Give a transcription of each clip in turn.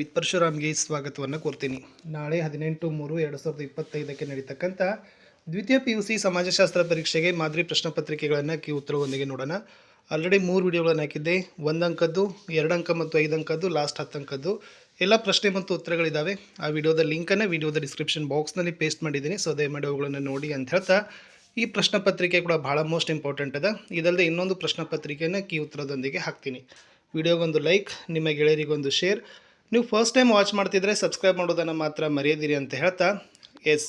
With ಪರಶುರಾಮ್ಗೆ ಸ್ವಾಗತವನ್ನು ಕೋರ್ತೀನಿ. ನಾಳೆ ಹದಿನೆಂಟು ಮೂರು ಎರಡು ಸಾವಿರದ ಇಪ್ಪತ್ತೈದಕ್ಕೆ ನಡೀತಕ್ಕಂಥ ದ್ವಿತೀಯ ಪಿ ಯು ಸಿ ಸಮಾಜಶಾಸ್ತ್ರ ಪರೀಕ್ಷೆಗೆ ಮಾದರಿ ಪ್ರಶ್ನೆ ಪತ್ರಿಕೆಗಳನ್ನು ಕಿ ಉತ್ತರವೊಂದಿಗೆ ನೋಡೋಣ. ಆಲ್ರೆಡಿ ಮೂರು ವಿಡಿಯೋಗಳನ್ನು ಹಾಕಿದ್ದೆ. ಒಂದು ಅಂಕದ್ದು ಎರಡು ಅಂಕ ಮತ್ತು ಐದು ಅಂಕದ್ದು ಲಾಸ್ಟ್ ಹತ್ತು ಅಂಕದ್ದು ಎಲ್ಲ ಪ್ರಶ್ನೆ ಮತ್ತು ಉತ್ತರಗಳಿದ್ದಾವೆ ಆ ವಿಡಿಯೋದ ಲಿಂಕನ್ನು ವಿಡಿಯೋದ ಡಿಸ್ಕ್ರಿಪ್ಷನ್ ಬಾಕ್ಸ್ನಲ್ಲಿ ಪೇಸ್ಟ್ ಮಾಡಿದ್ದೀನಿ. ಸೊ ದಯಮಾಡಿ ಅವುಗಳನ್ನು ನೋಡಿ ಅಂತ ಹೇಳ್ತಾ, ಈ ಪ್ರಶ್ನೆ ಪತ್ರಿಕೆ ಕೂಡ ಭಾಳ ಮೋಸ್ಟ್ ಇಂಪಾರ್ಟೆಂಟ್ ಅದ. ಇದಲ್ಲದೆ ಇನ್ನೊಂದು ಪ್ರಶ್ನೆ ಪತ್ರಿಕೆಯನ್ನು ಕಿ ಉತ್ತರದೊಂದಿಗೆ ಹಾಕ್ತೀನಿ. ವಿಡಿಯೋಗೊಂದು ಲೈಕ್, ನಿಮ್ಮ ಗೆಳೆಯರಿಗೊಂದು ಶೇರ್. ನೀವು ಫಸ್ಟ್ ಟೈಮ್ ವಾಚ್ ಮಾಡ್ತಿದ್ರೆ ಸಬ್ಸ್ಕ್ರೈಬ್ ಮಾಡೋದನ್ನು ಮಾತ್ರ ಮರೆಯದಿರಿ ಅಂತ ಹೇಳ್ತಾ ಎಸ್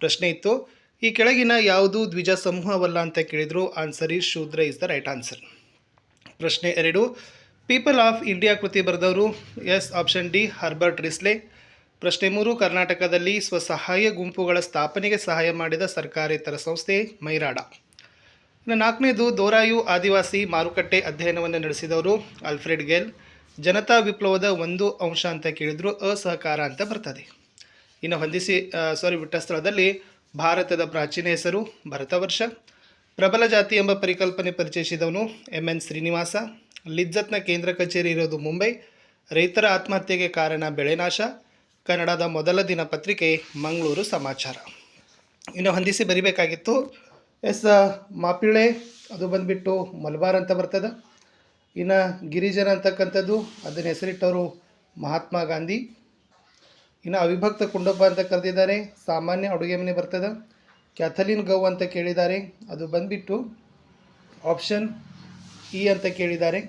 ಪ್ರಶ್ನೆ ಇತ್ತು. ಈ ಕೆಳಗಿನ ಯಾವುದು ದ್ವಿಜ ಸಮೂಹವಲ್ಲ ಅಂತ ಕೇಳಿದ್ರು answer is Shudra is the right answer ಪ್ರಶ್ನೆ ಎರಡು ಪೀಪಲ್ ಆಫ್ ಇಂಡಿಯಾ ಕೃತಿ ಬರೆದವರು yes option D Herbert Risley ಪ್ರಶ್ನೆ ಮೂರು, ಕರ್ನಾಟಕದಲ್ಲಿ ಸ್ವಸಹಾಯ ಗುಂಪುಗಳ ಸ್ಥಾಪನೆಗೆ ಸಹಾಯ ಮಾಡಿದ ಸರ್ಕಾರೇತರ ಸಂಸ್ಥೆ, ಮೈರಾಡ. ನಾಲ್ಕನೇದು, ದೋರಾಯು ಆದಿವಾಸಿ ಮಾರುಕಟ್ಟೆ ಅಧ್ಯಯನವನ್ನು ನಡೆಸಿದವರು ಆಲ್ಫ್ರೆಡ್ ಗೆಲ್ ಜನತಾ ವಿಪ್ಲವದ ಒಂದು ಅಂಶ ಅಂತ ಕೇಳಿದ್ರು ಅಸಹಕಾರ ಅಂತ ಬರ್ತದೆ. ಇನ್ನು ಹೊಂದಿಸಿ ಸಾರಿ ಬಿಟ್ಟ ಸ್ಥಳದಲ್ಲಿ ಭಾರತದ ಪ್ರಾಚೀನ ಹೆಸರು ಭರತವರ್ಷ ಪ್ರಬಲ ಜಾತಿ ಎಂಬ ಪರಿಕಲ್ಪನೆ ಪರಿಚಯಿಸಿದವನು ಎಂ ಎನ್ ಶ್ರೀನಿವಾಸ. ಲಿಜ್ಜತ್ನ ಕೇಂದ್ರ ಕಚೇರಿ ಇರೋದು ಮುಂಬೈ. ರೈತರ ಆತ್ಮಹತ್ಯೆಗೆ ಕಾರಣ ಬೆಳೆನಾಶ ಕನ್ನಡದ ಮೊದಲ ದಿನಪತ್ರಿಕೆ ಮಂಗಳೂರು ಸಮಾಚಾರ. ಇನ್ನು ಹೊಂದಿಸಿ ಬರಿಬೇಕಾಗಿತ್ತು, ಎಸ್ ಮಾಪಿಳೆ, ಅದು ಬಂದುಬಿಟ್ಟು ಮಲಬಾರ್ ಅಂತ ಬರ್ತದೆ. ಇನ್ನು ಗಿರಿಜನ ಅಂತಕ್ಕಂಥದ್ದು, ಅದನ್ನು ಹೆಸರಿಟ್ಟವರು ಮಹಾತ್ಮ ಗಾಂಧಿ. ಇನ್ನು ಅವಿಭಕ್ತ ಕುಂಡಪ್ಪ ಅಂತ ಕರೆದಿದ್ದಾರೆ, ಸಾಮಾನ್ಯ ಅಡುಗೆ ಮನೆ ಬರ್ತದೆ. ಕ್ಯಾಥಲಿನ್ ಗೌ ಅಂತ ಕೇಳಿದ್ದಾರೆ, ಅದು ಬಂದುಬಿಟ್ಟು ಆಪ್ಷನ್ ಇ ಅಂತ ಕೇಳಿದ್ದಾರೆ.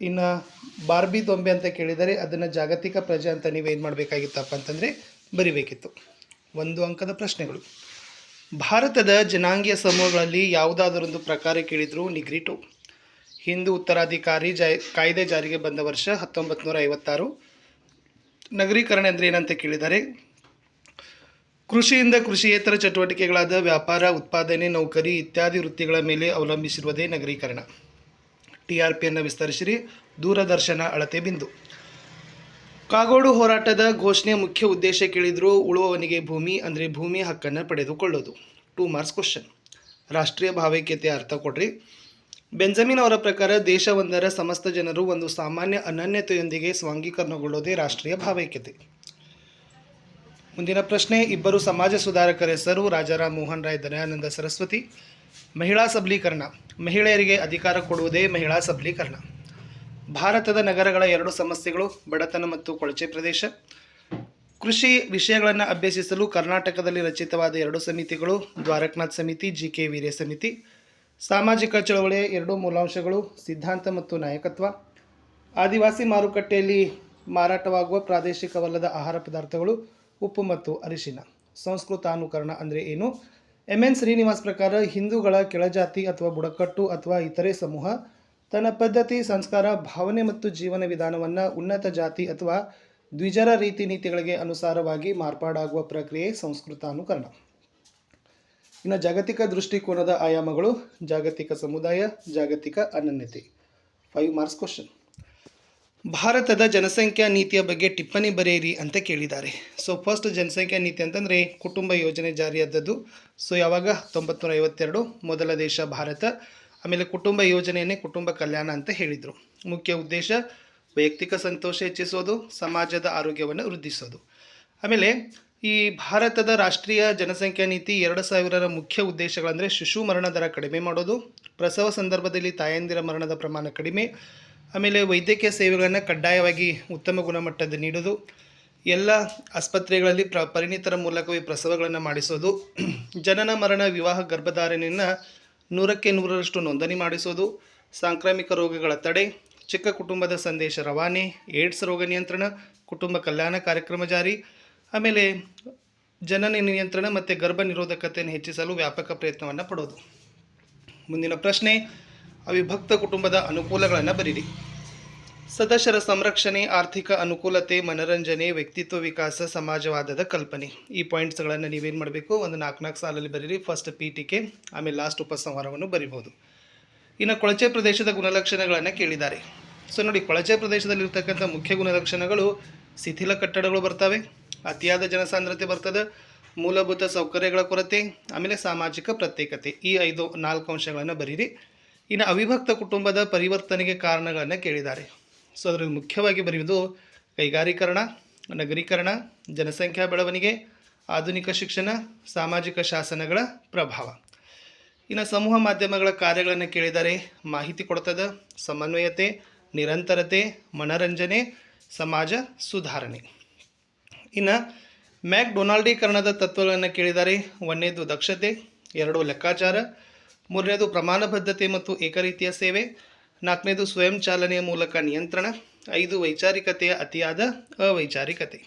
ಇನ್ನು ಬಾರ್ಬಿ ದೊಂಬೆ ಅಂತ ಕೇಳಿದ್ದಾರೆ, ಅದನ್ನು ಜಾಗತಿಕ ಪ್ರಜೆ ಅಂತ ನೀವೇನು ಮಾಡಬೇಕಾಗಿತ್ತಪ್ಪ ಅಂತಂದರೆ ಬರಿಬೇಕಿತ್ತು. ಒಂದು ಅಂಕದ ಪ್ರಶ್ನೆಗಳು. ಭಾರತದ ಜನಾಂಗೀಯ ಸಮೂಹಗಳಲ್ಲಿ ಯಾವುದಾದರೊಂದು ಪ್ರಕಾರ ಕೇಳಿದರೂ ನಿಗ್ರಿಟು ಹಿಂದೂ ಉತ್ತರಾಧಿಕಾರಿ ಜಾ, ಕಾಯ್ದೆ ಜಾರಿಗೆ ಬಂದ ವರ್ಷ ಹತ್ತೊಂಬತ್ತು ನೂರ ಐವತ್ತಾರು ನಗರೀಕರಣ ಅಂದರೆ ಏನಂತ ಕೇಳಿದರೆ, ಕೃಷಿಯಿಂದ ಕೃಷಿಯೇತರ ಚಟುವಟಿಕೆಗಳಾದ ವ್ಯಾಪಾರ, ಉತ್ಪಾದನೆ, ನೌಕರಿ ಇತ್ಯಾದಿ ವೃತ್ತಿಗಳ ಮೇಲೆ ಅವಲಂಬಿಸಿರುವುದೇ ನಗರೀಕರಣ. ಟಿ ಆರ್ ಪಿಯನ್ನು ವಿಸ್ತರಿಸಿರಿ, ದೂರದರ್ಶನ ಅಳತೆ ಬಿಂದು. ಕಾಗೋಡು ಹೋರಾಟದ ಘೋಷಣೆಯ ಮುಖ್ಯ ಉದ್ದೇಶ ಕೇಳಿದರೂ, ಉಳುವವನಿಗೆ ಭೂಮಿ ಅಂದರೆ ಭೂಮಿ ಹಕ್ಕನ್ನು ಪಡೆದುಕೊಳ್ಳೋದು. Two marks question. ರಾಷ್ಟ್ರೀಯ ಭಾವೈಕ್ಯತೆ ಅರ್ಥ ಕೊಡ್ರಿ. ಬೆಂಜಮಿನ್ ಅವರ ಪ್ರಕಾರ ದೇಶವೊಂದರ ಸಮಸ್ತ ಜನರು ಒಂದು ಸಾಮಾನ್ಯ ಅನನ್ಯತೆಯೊಂದಿಗೆ ಸ್ವಾಂಗೀಕರಣಗೊಳ್ಳೋದೇ ರಾಷ್ಟ್ರೀಯ ಭಾವೈಕ್ಯತೆ. ಮುಂದಿನ ಪ್ರಶ್ನೆ, ಇಬ್ಬರು ಸಮಾಜ ಸುಧಾರಕರ ಹೆಸರು ರಾಜಾರಾಮ್ ಮೋಹನ್ ರಾಯ್, ದಯಾನಂದ ಸರಸ್ವತಿ. ಮಹಿಳಾ ಸಬಲೀಕರಣ. ಮಹಿಳೆಯರಿಗೆ ಅಧಿಕಾರ ಕೊಡುವುದೇ ಮಹಿಳಾ ಸಬಲೀಕರಣ. ಭಾರತದ ನಗರಗಳ ಎರಡು ಸಮಸ್ಯೆಗಳು, ಬಡತನ ಮತ್ತು ಕೊಳಚೆ ಪ್ರದೇಶ. ಕೃಷಿ ವಿಷಯಗಳನ್ನು ಅಭ್ಯಸಿಸಲು ಕರ್ನಾಟಕದಲ್ಲಿ ರಚಿತವಾದ ಎರಡು ಸಮಿತಿಗಳು, ದ್ವಾರಕನಾಥ್ ಸಮಿತಿ, ಜಿ ಕೆ ವೀರ್ಯ ಸಮಿತಿ ಸಾಮಾಜಿಕ ಚಳವಳಿಯ ಎರಡು ಮೂಲಾಂಶಗಳು, ಸಿದ್ಧಾಂತ ಮತ್ತು ನಾಯಕತ್ವ. ಆದಿವಾಸಿ ಮಾರುಕಟ್ಟೆಯಲ್ಲಿ ಮಾರಾಟವಾಗುವ ಪ್ರಾದೇಶಿಕವಲ್ಲದ ಆಹಾರ ಪದಾರ್ಥಗಳು ಉಪ್ಪು ಮತ್ತು ಅರಿಶಿನ. ಸಂಸ್ಕೃತಾನುಕರಣ ಅಂದರೆ ಏನು? M N. ಶ್ರೀನಿವಾಸ್ ಪ್ರಕಾರ ಹಿಂದೂಗಳ ಕೆಳಜಾತಿ ಅಥವಾ ಬುಡಕಟ್ಟು ಅಥವಾ ಇತರೆ ಸಮೂಹ ತನ್ನ ಪದ್ಧತಿ, ಸಂಸ್ಕಾರ, ಭಾವನೆ ಮತ್ತು ಜೀವನ ವಿಧಾನವನ್ನು ಉನ್ನತ ಜಾತಿ ಅಥವಾ ದ್ವಿಜರ ರೀತಿ ನೀತಿಗಳಿಗೆ ಅನುಸಾರವಾಗಿ ಮಾರ್ಪಾಡಾಗುವ ಪ್ರಕ್ರಿಯೆ ಸಂಸ್ಕೃತಾನುಕರಣ. ಇನ್ನು ಜಾಗತಿಕ ದೃಷ್ಟಿಕೋನದ ಆಯಾಮಗಳು, ಜಾಗತಿಕ ಸಮುದಾಯ, ಜಾಗತಿಕ ಅನನ್ಯತೆ. ಫೈವ್ ಮಾರ್ಕ್ಸ್ ಕ್ವಶನ್ ಭಾರತದ ಜನಸಂಖ್ಯಾ ನೀತಿಯ ಬಗ್ಗೆ ಟಿಪ್ಪಣಿ ಬರೆಯಿರಿ ಅಂತ ಕೇಳಿದ್ದಾರೆ. ಸೊ ಫಸ್ಟ್ ಜನಸಂಖ್ಯಾ ನೀತಿ ಅಂತಂದರೆ ಕುಟುಂಬ ಯೋಜನೆ ಜಾರಿಯಾದದ್ದು. ಸೊ ಯಾವಾಗ? ಹತ್ತೊಂಬತ್ತು ಐವತ್ತೆರಡು ಮೊದಲ ದೇಶ ಭಾರತ, ಆಮೇಲೆ ಕುಟುಂಬ ಯೋಜನೆಯನ್ನೇ ಕುಟುಂಬ ಕಲ್ಯಾಣ ಅಂತ ಹೇಳಿದರು. ಮುಖ್ಯ ಉದ್ದೇಶ, ವೈಯಕ್ತಿಕ ಸಂತೋಷ ಹೆಚ್ಚಿಸೋದು, ಸಮಾಜದ ಆರೋಗ್ಯವನ್ನು ವೃದ್ಧಿಸೋದು. ಆಮೇಲೆ ಈ ಭಾರತದ ರಾಷ್ಟ್ರೀಯ ಜನಸಂಖ್ಯಾ ನೀತಿ ಎರಡು ಸಾವಿರರ ಮುಖ್ಯ ಉದ್ದೇಶಗಳಂದರೆ ಶಿಶು ಮರಣ ದರ ಕಡಿಮೆ ಮಾಡೋದು, ಪ್ರಸವ ಸಂದರ್ಭದಲ್ಲಿ ತಾಯಂದಿರ ಮರಣದ ಪ್ರಮಾಣ ಕಡಿಮೆ, ಆಮೇಲೆ ವೈದ್ಯಕೀಯ ಸೇವೆಗಳನ್ನು ಕಡ್ಡಾಯವಾಗಿ ಉತ್ತಮ ಗುಣಮಟ್ಟದ ನೀಡೋದು, ಎಲ್ಲ ಆಸ್ಪತ್ರೆಗಳಲ್ಲಿ ಪ್ರ, ಪರಿಣಿತರ ಮೂಲಕವೇ ಪ್ರಸವಗಳನ್ನು ಮಾಡಿಸೋದು, ಜನನ ಮರಣ ವಿವಾಹ ಗರ್ಭಧಾರಣೆಯನ್ನು ನೂರಕ್ಕೆ ನೂರರಷ್ಟು ನೋಂದಣಿ ಮಾಡಿಸೋದು, ಸಾಂಕ್ರಾಮಿಕ ರೋಗಗಳ ತಡೆ, ಚಿಕ್ಕ ಕುಟುಂಬದ ಸಂದೇಶ ರವಾನೆ, ಏಡ್ಸ್ ರೋಗ ನಿಯಂತ್ರಣ, ಕುಟುಂಬ ಕಲ್ಯಾಣ ಕಾರ್ಯಕ್ರಮ ಜಾರಿ ಆಮೇಲೆ ಜನನ ನಿಯಂತ್ರಣ ಮತ್ತು ಗರ್ಭ ನಿರೋಧಕತೆಯನ್ನು ಹೆಚ್ಚಿಸಲು ವ್ಯಾಪಕ ಪ್ರಯತ್ನವನ್ನು ಪಡೋದು. ಮುಂದಿನ ಪ್ರಶ್ನೆ, ಅವಿಭಕ್ತ ಕುಟುಂಬದ ಅನುಕೂಲಗಳನ್ನು ಬರೀರಿ. ಸದಸ್ಯರ ಸಂರಕ್ಷಣೆ, ಆರ್ಥಿಕ ಅನುಕೂಲತೆ, ಮನರಂಜನೆ, ವ್ಯಕ್ತಿತ್ವ ವಿಕಾಸ, ಸಮಾಜವಾದದ ಕಲ್ಪನೆ. ಈ ಪಾಯಿಂಟ್ಸ್ಗಳನ್ನು ನೀವೇನು ಮಾಡಬೇಕು? ಒಂದು ನಾಲ್ಕು ನಾಲ್ಕು ಸಾಲಲ್ಲಿ ಬರೀರಿ. ಫಸ್ಟ್ ಪಿ ಟಿಕೆ ಆಮೇಲೆ ಲಾಸ್ಟ್ ಉಪಸಂಹಾರವನ್ನು ಬರಿಬೋದು ಇನ್ನು ಕೊಳಚೆ ಪ್ರದೇಶದ ಗುಣಲಕ್ಷಣಗಳನ್ನು ಕೇಳಿದ್ದಾರೆ. ಸೊ ನೋಡಿ, ಕೊಳಚೆ ಪ್ರದೇಶದಲ್ಲಿರ್ತಕ್ಕಂಥ ಮುಖ್ಯ ಗುಣಲಕ್ಷಣಗಳು, ಶಿಥಿಲ ಕಟ್ಟಡಗಳು ಬರ್ತವೆ. ಅತಿಯಾದ ಜನಸಾಂದ್ರತೆ ಬರ್ತದೆ, ಮೂಲಭೂತ ಸೌಕರ್ಯಗಳ ಕೊರತೆ, ಆಮೇಲೆ ಸಾಮಾಜಿಕ ಪ್ರತ್ಯೇಕತೆ. ಈ ಐದು, ನಾಲ್ಕು ಅಂಶಗಳನ್ನು ಬರೀರಿ. ಇನ್ನು ಅವಿಭಕ್ತ ಕುಟುಂಬದ ಪರಿವರ್ತನೆಗೆ ಕಾರಣಗಳನ್ನು ಕೇಳಿದ್ದಾರೆ. ಸೊ ಅದರಲ್ಲಿ ಮುಖ್ಯವಾಗಿ ಬರೆಯುವುದು ಕೈಗಾರೀಕರಣ, ನಗರೀಕರಣ, ಜನಸಂಖ್ಯಾ ಬೆಳವಣಿಗೆ, ಆಧುನಿಕ ಶಿಕ್ಷಣ, ಸಾಮಾಜಿಕ ಶಾಸನಗಳ ಪ್ರಭಾವ. ಇನ್ನು ಸಮೂಹ ಮಾಧ್ಯಮಗಳ ಕಾರ್ಯಗಳನ್ನು ಕೇಳಿದರೆ ಮಾಹಿತಿ ಕೊಡ್ತದೆ, ಸಮನ್ವಯತೆ, ನಿರಂತರತೆ, ಮನರಂಜನೆ, ಸಮಾಜ ಸುಧಾರಣೆ. ಇನ್ನು ಮ್ಯಾಕ್ ಡೊನಾಲ್ಡೀಕರಣದ ತತ್ವಗಳನ್ನು ಕೇಳಿದರೆ. ಒಂದನೇದು ದಕ್ಷತೆ, ಎರಡು ಲೆಕ್ಕಾಚಾರ, ಮೂರನೇದು ಪ್ರಮಾಣಬದ್ಧತೆ ಮತ್ತು ಏಕರೀತಿಯ ಸೇವೆ, ನಾಲ್ಕನೇದು ಸ್ವಯಂ ಚಾಲನೆಯ ಮೂಲಕ ನಿಯಂತ್ರಣ, ಐದು ವೈಚಾರಿಕತೆಯ ಅತಿಯಾದ ಅವೈಚಾರಿಕತೆ.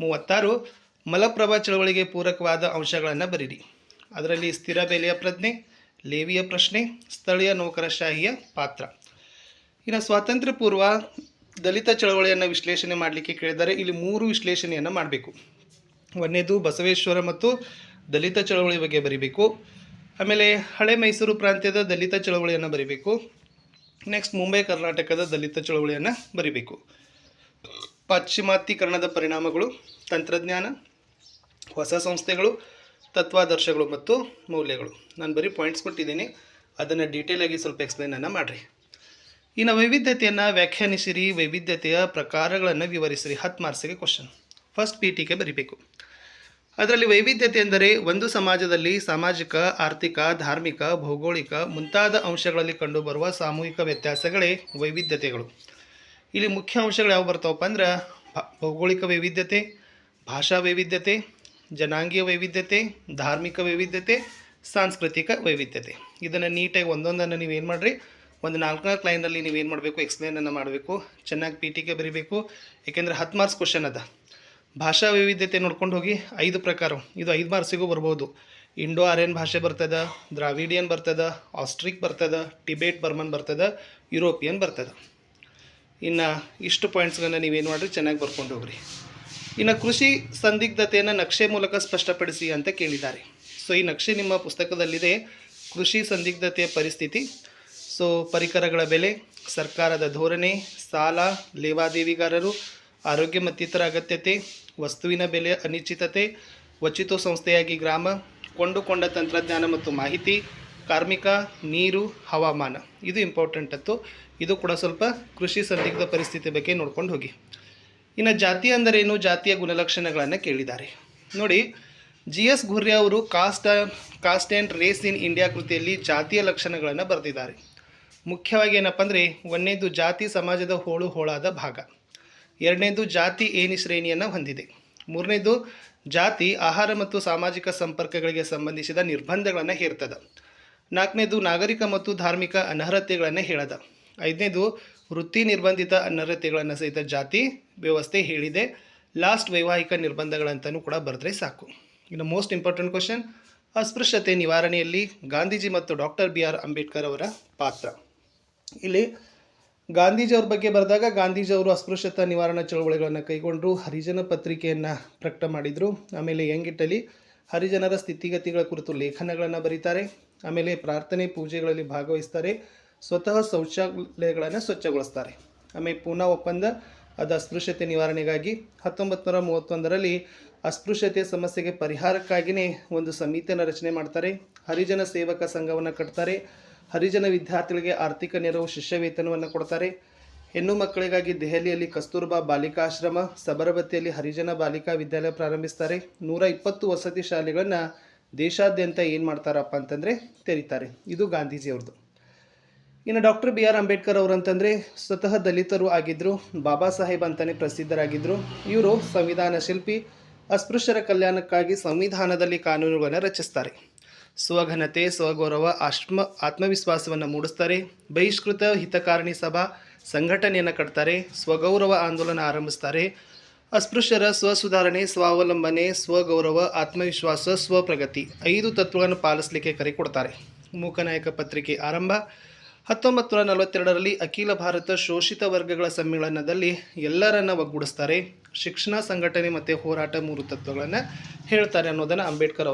ಮೂವತ್ತಾರು, ಮಲಪ್ರಭಾ ಚಳವಳಿಗೆ ಪೂರಕವಾದ ಅಂಶಗಳನ್ನು ಬರೀರಿ. ಅದರಲ್ಲಿ ಸ್ಥಿರ ಬೆಲೆಯ ಪ್ರಜ್ಞೆ, ಲೇವಿಯ ಪ್ರಶ್ನೆ, ಸ್ಥಳೀಯ ನೌಕರಶಾಹಿಯ ಪಾತ್ರ. ಇನ್ನು ಸ್ವಾತಂತ್ರ್ಯ ಪೂರ್ವ ದಲಿತ ಚಳವಳಿಯನ್ನು ವಿಶ್ಲೇಷಣೆ ಮಾಡಲಿಕ್ಕೆ ಕೇಳಿದರೆ ಇಲ್ಲಿ ಮೂರು ವಿಶ್ಲೇಷಣೆಯನ್ನು ಮಾಡಬೇಕು. ಒಂದನೇದು ಬಸವೇಶ್ವರ ಮತ್ತು ದಲಿತ ಚಳವಳಿ ಬಗ್ಗೆ ಬರೀಬೇಕು. ಆಮೇಲೆ ಹಳೆ ಮೈಸೂರು ಪ್ರಾಂತ್ಯದ ದಲಿತ ಚಳವಳಿಯನ್ನು ಬರೀಬೇಕು. ನೆಕ್ಸ್ಟ್ ಮುಂಬೈ ಕರ್ನಾಟಕದ ದಲಿತ ಚಳವಳಿಯನ್ನು ಬರೀಬೇಕು. ಪಾಶ್ಚಿಮಾತ್ಯೀಕರಣದ ಪರಿಣಾಮಗಳು, ತಂತ್ರಜ್ಞಾನ, ಹೊಸ ಸಂಸ್ಥೆಗಳು, ತತ್ವಾದರ್ಶಗಳು ಮತ್ತು ಮೌಲ್ಯಗಳು. ನಾನು ಬರೀ ಪಾಯಿಂಟ್ಸ್ ಕೊಟ್ಟಿದ್ದೀನಿ. ಅದನ್ನು ಡೀಟೇಲಾಗಿ ಸ್ವಲ್ಪ ಎಕ್ಸ್ಪ್ಲೈನನ್ನು ಮಾಡಿರಿ. ಇನ್ನು ವೈವಿಧ್ಯತೆಯನ್ನು ವ್ಯಾಖ್ಯಾನಿಸಿರಿ, ವೈವಿಧ್ಯತೆಯ ಪ್ರಕಾರಗಳನ್ನು ವಿವರಿಸಿರಿ. ಹತ್ತು ಮಾರ್ಕ್ಸಿಗೆ ಕ್ವಶನ್ ಫಸ್ಟ್ ಪಿ ಟಿಗೆ ಬರಿಬೇಕು. ಅದರಲ್ಲಿ ವೈವಿಧ್ಯತೆ ಎಂದರೆ ಒಂದು ಸಮಾಜದಲ್ಲಿ ಸಾಮಾಜಿಕ, ಆರ್ಥಿಕ, ಧಾರ್ಮಿಕ, ಭೌಗೋಳಿಕ ಮುಂತಾದ ಅಂಶಗಳಲ್ಲಿ ಕಂಡುಬರುವ ಸಾಮೂಹಿಕ ವ್ಯತ್ಯಾಸಗಳೇ ವೈವಿಧ್ಯತೆಗಳು. ಇಲ್ಲಿ ಮುಖ್ಯ ಅಂಶಗಳು ಯಾವ ಬರ್ತಾವಪ್ಪ ಅಂದ್ರೆ ಭೌಗೋಳಿಕ ವೈವಿಧ್ಯತೆ, ಭಾಷಾ ವೈವಿಧ್ಯತೆ, ಜನಾಂಗೀಯ ವೈವಿಧ್ಯತೆ, ಧಾರ್ಮಿಕ ವೈವಿಧ್ಯತೆ, ಸಾಂಸ್ಕೃತಿಕ ವೈವಿಧ್ಯತೆ. ಇದನ್ನು ನೀಟಾಗಿ ಒಂದೊಂದನ್ನು ನೀವೇನು ಮಾಡಿರಿ? ಒಂದು ನಾಲ್ಕು ಲೈನಲ್ಲಿ ನೀವು ಏನು ಮಾಡಬೇಕು ಎಕ್ಸ್ಪ್ಲೇನನ್ನು ಮಾಡಬೇಕು, ಚೆನ್ನಾಗಿ ಪಿ ಟಿಗೆ ಬರೀಬೇಕು. ಏಕೆಂದರೆ ಹತ್ತು ಮಾರ್ಕ್ಸ್ ಕ್ವಶನ್ ಅದ. ಭಾಷಾ ವೈವಿಧ್ಯತೆ ನೋಡ್ಕೊಂಡು ಹೋಗಿ ಐದು ಪ್ರಕಾರ, ಇದು ಐದು ಮಾರ್ಕ್ಸಿಗೂ ಬರ್ಬೋದು. ಇಂಡೋ ಆರ್ಯನ್ ಭಾಷೆ ಬರ್ತದ ದ್ರಾವಿಡಿಯನ್ ಬರ್ತದ ಆಸ್ಟ್ರಿಕ್ ಬರ್ತದ ಟಿಬೇಟ್ ಬರ್ಮನ್ ಬರ್ತದ ಯುರೋಪಿಯನ್ ಬರ್ತದ. ಇನ್ನು ಇಷ್ಟು ಪಾಯಿಂಟ್ಸ್ಗಳನ್ನ ನೀವೇನು ಮಾಡಿರಿ, ಚೆನ್ನಾಗಿ ಬರ್ಕೊಂಡು ಹೋಗ್ರಿ. ಇನ್ನು ಕೃಷಿ ಸಂದಿಗ್ಧತೆಯನ್ನು ನಕ್ಷೆ ಮೂಲಕ ಸ್ಪಷ್ಟಪಡಿಸಿ ಅಂತ ಕೇಳಿದ್ದಾರೆ. ಸೊ ಈ ನಕ್ಷೆ ನಿಮ್ಮ ಪುಸ್ತಕದಲ್ಲಿದೆ ಕೃಷಿ ಸಂದಿಗ್ಧತೆಯ ಪರಿಸ್ಥಿತಿ. ಸೊ ಪರಿಕರಗಳ ಬೆಲೆ, ಸರ್ಕಾರದ ಧೋರಣೆ, ಸಾಲ, ಲೇವಾದೇವಿಗಾರರು, ಆರೋಗ್ಯ ಮತ್ತಿತರ ಅಗತ್ಯತೆ, ವಸ್ತುವಿನ ಬೆಲೆ ಅನಿಶ್ಚಿತತೆ ವಚಿತೋ ಸಂಸ್ಥೆಯಾಗಿ ಗ್ರಾಮ, ಕೊಂಡುಕೊಂಡ ತಂತ್ರಜ್ಞಾನ ಮತ್ತು ಮಾಹಿತಿ, ಕಾರ್ಮಿಕ, ನೀರು, ಹವಾಮಾನ. ಇದು ಇಂಪಾರ್ಟೆಂಟ್ ಅತ್ತು. ಇದು ಕೂಡ ಸ್ವಲ್ಪ ಕೃಷಿ ಸಂದಿಗ್ಧ ಪರಿಸ್ಥಿತಿ ಬಗ್ಗೆ ನೋಡ್ಕೊಂಡು ಹೋಗಿ. ಇನ್ನು ಜಾತಿ ಅಂದರೇನು? ಜಾತಿಯ ಗುಣಲಕ್ಷಣಗಳನ್ನು ಕೇಳಿದ್ದಾರೆ. ನೋಡಿ, ಜಿ ಎಸ್ ಘುರ್ಯ ಅವರು caste caste and race in India ಕೃತಿಯಲ್ಲಿ ಜಾತಿಯ ಲಕ್ಷಣಗಳನ್ನು ಬರೆದಿದ್ದಾರೆ. ಮುಖ್ಯವಾಗಿ ಏನಪ್ಪ ಅಂದರೆ ಒಂದನೇದು ಜಾತಿ ಸಮಾಜದ ಹೋಳು ಹೋಳಾದ ಭಾಗ. ಎರಡನೇದು ಜಾತಿ ಏನಿ ಶ್ರೇಣಿಯನ್ನು ಹೊಂದಿದೆ. ಮೂರನೇದು ಜಾತಿ ಆಹಾರ ಮತ್ತು ಸಾಮಾಜಿಕ ಸಂಪರ್ಕಗಳಿಗೆ ಸಂಬಂಧಿಸಿದ ನಿರ್ಬಂಧಗಳನ್ನು ಹೇರ್ತದ. ನಾಲ್ಕನೇದು ನಾಗರಿಕ ಮತ್ತು ಧಾರ್ಮಿಕ ಅನರ್ಹತೆಗಳನ್ನು ಹೇಳದ. ಐದನೇದು ವೃತ್ತಿ ನಿರ್ಬಂಧಿತ ಅನರ್ಹತೆಗಳನ್ನು ಸಹಿತ ಜಾತಿ ವ್ಯವಸ್ಥೆ ಹೇಳಿದೆ. ಲಾಸ್ಟ್ ವೈವಾಹಿಕ ನಿರ್ಬಂಧಗಳಂತಲೂ ಕೂಡ ಬರೆದ್ರೆ ಸಾಕು. ಇನ್ನು ಮೋಸ್ಟ್ ಇಂಪಾರ್ಟೆಂಟ್ ಕ್ವಶನ್ ಅಸ್ಪೃಶ್ಯತೆ ನಿವಾರಣೆಯಲ್ಲಿ ಗಾಂಧೀಜಿ ಮತ್ತು ಡಾಕ್ಟರ್ ಬಿ ಆರ್ ಅಂಬೇಡ್ಕರ್ ಅವರ ಪಾತ್ರ. ಇಲ್ಲಿ ಗಾಂಧೀಜಿಯವ್ರ ಬಗ್ಗೆ ಬರೆದಾಗ ಗಾಂಧೀಜಿಯವರು ಅಸ್ಪೃಶ್ಯತಾ ನಿವಾರಣಾ ಚಳವಳಿಗಳನ್ನು ಕೈಗೊಂಡರು, ಹರಿಜನ ಪತ್ರಿಕೆಯನ್ನು ಪ್ರಕಟ ಮಾಡಿದರು. ಆಮೇಲೆ ಯಂಗಿಟ್ಟಲ್ಲಿ ಹರಿಜನರ ಸ್ಥಿತಿಗತಿಗಳ ಕುರಿತು ಲೇಖನಗಳನ್ನು ಬರೀತಾರೆ. ಆಮೇಲೆ ಪ್ರಾರ್ಥನೆ ಪೂಜೆಗಳಲ್ಲಿ ಭಾಗವಹಿಸ್ತಾರೆ. ಸ್ವತಃ ಶೌಚಾಲಯಗಳನ್ನು ಸ್ವಚ್ಛಗೊಳಿಸ್ತಾರೆ. ಆಮೇಲೆ ಪೂನಾ ಒಪ್ಪಂದ, ಅದು ಅಸ್ಪೃಶ್ಯತೆ ನಿವಾರಣೆಗಾಗಿ. ಹತ್ತೊಂಬತ್ತು ನೂರ ಮೂವತ್ತೊಂದರಲ್ಲಿ ಅಸ್ಪೃಶ್ಯತೆ ಸಮಸ್ಯೆಗೆ ಪರಿಹಾರಕ್ಕಾಗಿಯೇ ಒಂದು ಸಮಿತಿಯನ್ನು ರಚನೆ ಮಾಡ್ತಾರೆ. ಹರಿಜನ ಸೇವಕ ಸಂಘವನ್ನು ಕಟ್ತಾರೆ. ಹರಿಜನ ವಿದ್ಯಾರ್ಥಿಗಳಿಗೆ ಆರ್ಥಿಕ ನೆರವು ಶಿಷ್ಯವೇತನವನ್ನು ಕೊಡ್ತಾರೆ. ಹೆಣ್ಣು ಮಕ್ಕಳಿಗಾಗಿ ದೆಹಲಿಯಲ್ಲಿ ಕಸ್ತೂರ್ಬಾ ಬಾಲಿಕಾಶ್ರಮ ಸಬರಬತಿಯಲ್ಲಿ ಹರಿಜನ ಬಾಲಿಕಾ ವಿದ್ಯಾಲಯ ಪ್ರಾರಂಭಿಸ್ತಾರೆ. ನೂರ ಇಪ್ಪತ್ತು ವಸತಿ ಶಾಲೆಗಳನ್ನು ದೇಶಾದ್ಯಂತ ಏನು ಮಾಡ್ತಾರಪ್ಪ ಅಂತಂದರೆ ತೆರೀತಾರೆ. ಇದು ಗಾಂಧೀಜಿಯವ್ರದ್ದು ಇನ್ನು ಡಾಕ್ಟರ್ ಬಿ ಆರ್ ಅಂಬೇಡ್ಕರ್ ಅವರು ಅಂತಂದರೆ ಸ್ವತಃ ದಲಿತರು ಆಗಿದ್ದರು ಬಾಬಾ ಸಾಹೇಬ್ ಅಂತಲೇ ಪ್ರಸಿದ್ಧರಾಗಿದ್ದರು ಇವರು ಸಂವಿಧಾನ ಶಿಲ್ಪಿ, ಅಸ್ಪೃಶ್ಯರ ಕಲ್ಯಾಣಕ್ಕಾಗಿ ಸಂವಿಧಾನದಲ್ಲಿ ಕಾನೂನುಗಳನ್ನು ರಚಿಸ್ತಾರೆ. ಸ್ವಘನತೆ, ಸ್ವಗೌರವ ಆತ್ಮ ಆತ್ಮವಿಶ್ವಾಸವನ್ನು ಮೂಡಿಸ್ತಾರೆ. ಬಹಿಷ್ಕೃತ ಹಿತಕಾರಣಿ ಸಭಾ ಸಂಘಟನೆಯನ್ನು ಕಟ್ತಾರೆ. ಸ್ವಗೌರವ ಆಂದೋಲನ ಆರಂಭಿಸ್ತಾರೆ. ಅಸ್ಪೃಶ್ಯರ ಸ್ವಸುಧಾರಣೆ, ಸ್ವಾವಲಂಬನೆ, ಸ್ವಗೌರವ, ಆತ್ಮವಿಶ್ವಾಸ, ಸ್ವಪ್ರಗತಿ ಐದು ತತ್ವಗಳನ್ನು ಪಾಲಿಸಲಿಕ್ಕೆ ಕರೆ ಕೊಡ್ತಾರೆ. ಮೂಕನಾಯಕ ಪತ್ರಿಕೆ ಆರಂಭ. ಹತ್ತೊಂಬತ್ತು ನೂರ ನಲವತ್ತೆರಡರಲ್ಲಿ ಅಖಿಲ ಭಾರತ ಶೋಷಿತ ವರ್ಗಗಳ ಸಮ್ಮೇಳನದಲ್ಲಿ ಎಲ್ಲರನ್ನ ಒಗ್ಗೂಡಿಸ್ತಾರೆ. ಶಿಕ್ಷಣ, ಸಂಘಟನೆ ಮತ್ತು ಹೋರಾಟ ಮೂರು ತತ್ವಗಳನ್ನು ಹೇಳ್ತಾರೆ ಅನ್ನೋದನ್ನು ಅಂಬೇಡ್ಕರ್ ಅವರ